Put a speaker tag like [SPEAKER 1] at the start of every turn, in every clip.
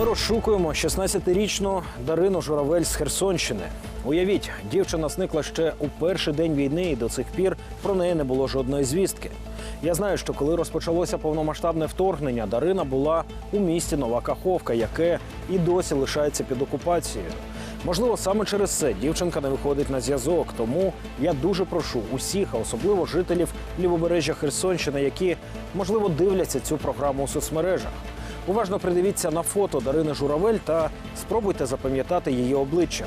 [SPEAKER 1] Ми розшукуємо 16-річну Дарину Журавель з Херсонщини. Уявіть, дівчина зникла ще у перший день війни, і до цих пір про неї не було жодної звістки. Я знаю, що коли розпочалося повномасштабне вторгнення, Дарина була у місті Нова Каховка, яке і досі лишається під окупацією. Можливо, саме через це дівчинка не виходить на зв'язок. Тому я дуже прошу усіх, а особливо жителів лівобережжя Херсонщини, які можливо дивляться цю програму у соцмережах. Уважно придивіться на фото Дарини Журавель та спробуйте запам'ятати її обличчя.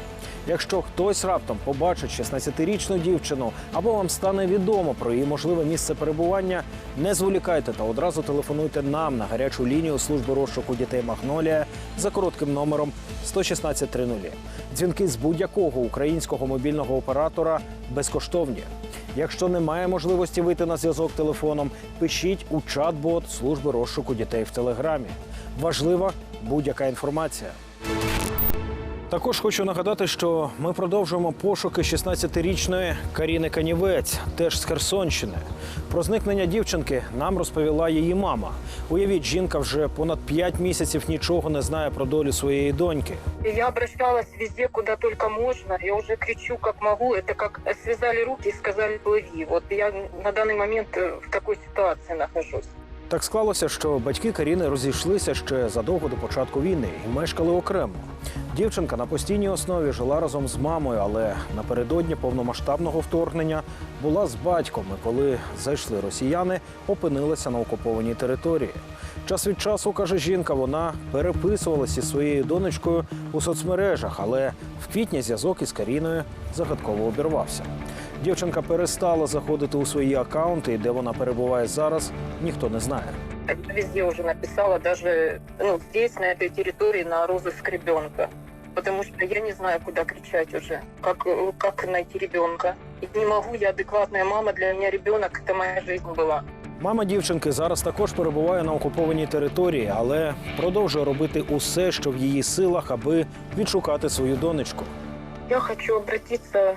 [SPEAKER 1] Якщо хтось раптом побачить 16-річну дівчину або вам стане відомо про її можливе місце перебування, не зволікайте та одразу телефонуйте нам на гарячу лінію служби розшуку дітей Магнолія за коротким номером 11630. Дзвінки з будь-якого українського мобільного оператора безкоштовні. Якщо немає можливості вийти на зв'язок телефоном, пишіть у чат-бот служби розшуку дітей в телеграмі. Важлива будь-яка інформація. Також хочу нагадати, що ми продовжуємо пошуки 16-річної Каріни Канівець, теж з Херсонщини. Про зникнення дівчинки нам розповіла її мама. Уявіть, жінка вже понад 5 місяців нічого не знає про долю своєї доньки.
[SPEAKER 2] И Я обращалась везде, куда только можно. Я уже кричу, как могу. Это как связали руки и сказали плыви. Вот я на данный момент э, в такой ситуации нахожусь.
[SPEAKER 1] Так склалося, що батьки Каріни розійшлися ще задовго до початку війни і мешкали окремо. Дівчинка на постійній основі жила разом з мамою, але напередодні повномасштабного вторгнення була з батьком. І коли зайшли росіяни, опинилася на окупованій території. Час від часу каже жінка, вона переписувалася зі своєю донечкою у соцмережах, але в квітні зв'язок із Каріною загадково обірвався. Дівчинка перестала заходити у свої акаунти, і де вона перебуває зараз, ніхто не знає.
[SPEAKER 2] Я везде уже написала, даже ну, здесь, на этой территории, на розыск ребенка. Потому что я не знаю, куда кричать уже, как, э, как найти ребенка. И не могу, я адекватная мама, для меня ребенок это моя жизнь была.
[SPEAKER 1] Мама дівчинки зараз також перебуває на окупованій території, але продовжує робити усе, що в її силах, аби відшукати свою донечку.
[SPEAKER 2] Я хочу обратиться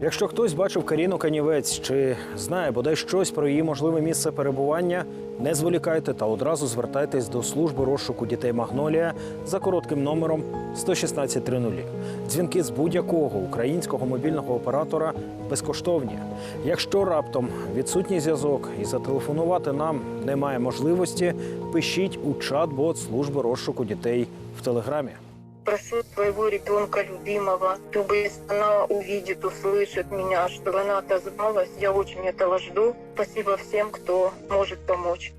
[SPEAKER 1] Якщо хтось бачив Каріну Канівець чи знає бодай щось про її можливе місце перебування, не зволікайте та одразу звертайтесь до служби розшуку дітей Магнолія за коротким номером 11630. Дзвінки з будь-якого українського мобільного оператора безкоштовні. Якщо раптом відсутній зв'язок і зателефонувати нам немає можливості, пишіть у чат-бот служби розшуку дітей в телеграмі
[SPEAKER 2] Прошу своего ребенка любимого, чтобы если она увидит, услышит меня, чтобы она отозвалась. Я очень этого жду. Спасибо всем, кто может помочь.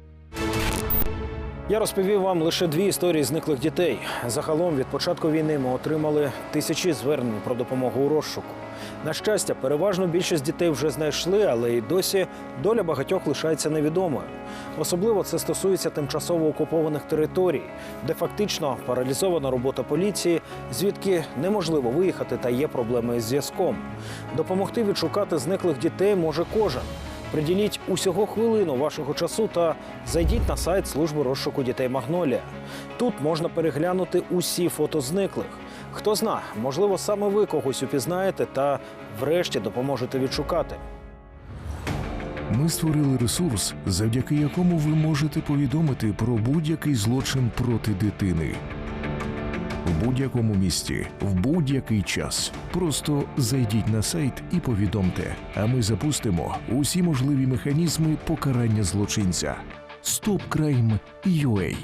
[SPEAKER 1] Я розповів вам лише дві історії зниклих дітей. Загалом від початку війни ми отримали тисячі звернень про допомогу у розшуку. На щастя, переважну більшість дітей вже знайшли, але й досі доля багатьох лишається невідомою. Особливо це стосується тимчасово окупованих територій, де фактично паралізована робота поліції, звідки неможливо виїхати та є проблеми із зв'язком. Допомогти відшукати зниклих дітей може кожен. Приділіть усього хвилину вашого часу та зайдіть на сайт служби розшуку дітей Магнолія. Тут можна переглянути усі фото зниклих. Хто зна, можливо, саме ви когось упізнаєте та врешті допоможете відшукати.
[SPEAKER 3] Ми створили ресурс, завдяки якому ви можете повідомити про будь-який злочин проти дитини. В будь-якому місті, в будь-який час. Просто зайдіть на сайт і повідомте, а ми запустимо усі можливі механізми покарання злочинця. StopCrime.ua